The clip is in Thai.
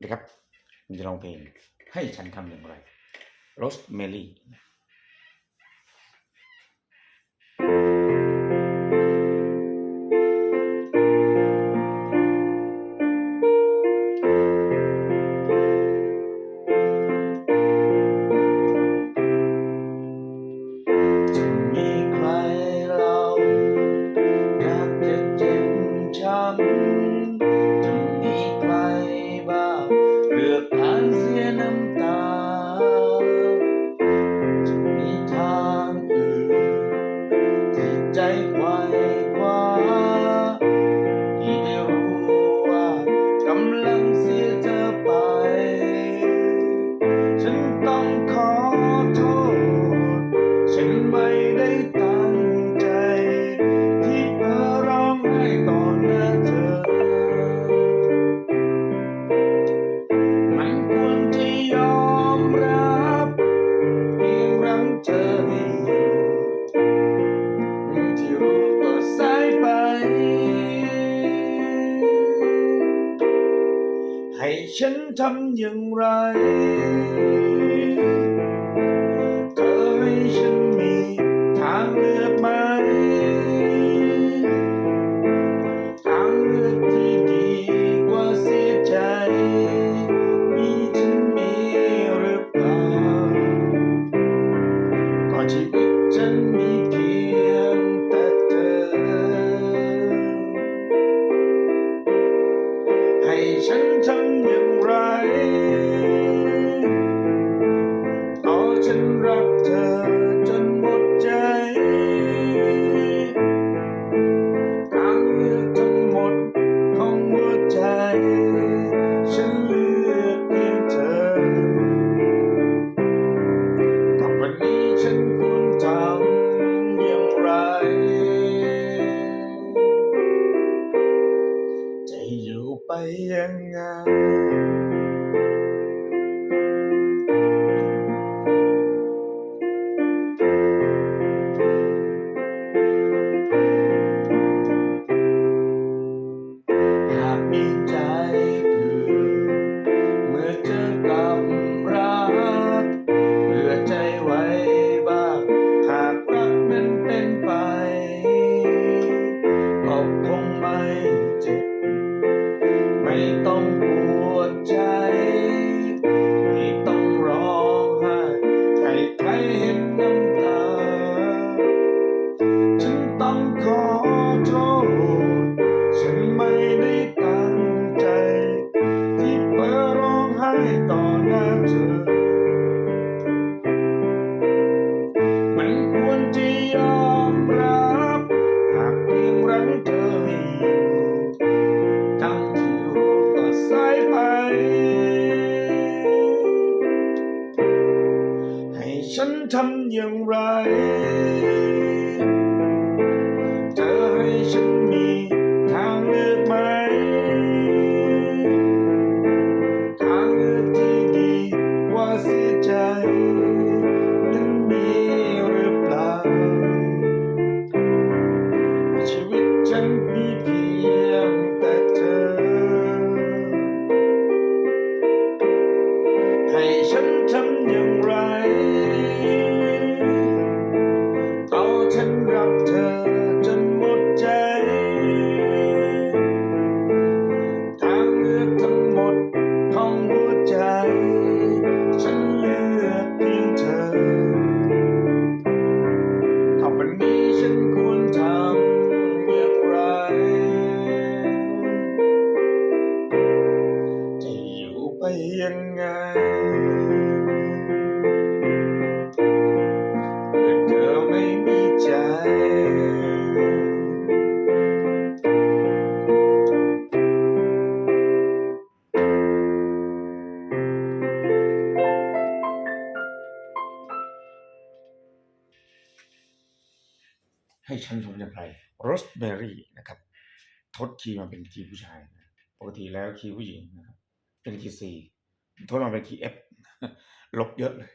นะครับมันจะร้องเพลงให้ฉันทำอย่างไรโรสเมลี่ช้ำ ให้ฉันทำอย่างไรเธอให้ฉันมี ฉันรักเธอ long ฉันทำอย่างไร ยังไงให้ฉันทำอย่างไรโรสเบอรี่นะครับ ทดคีมาเป็นคีผู้ชาย ปกติแล้วคีผู้หญิงนะครับ เป็นคีย์ C โทษมาเป็นคีย์เลบเยอะเลย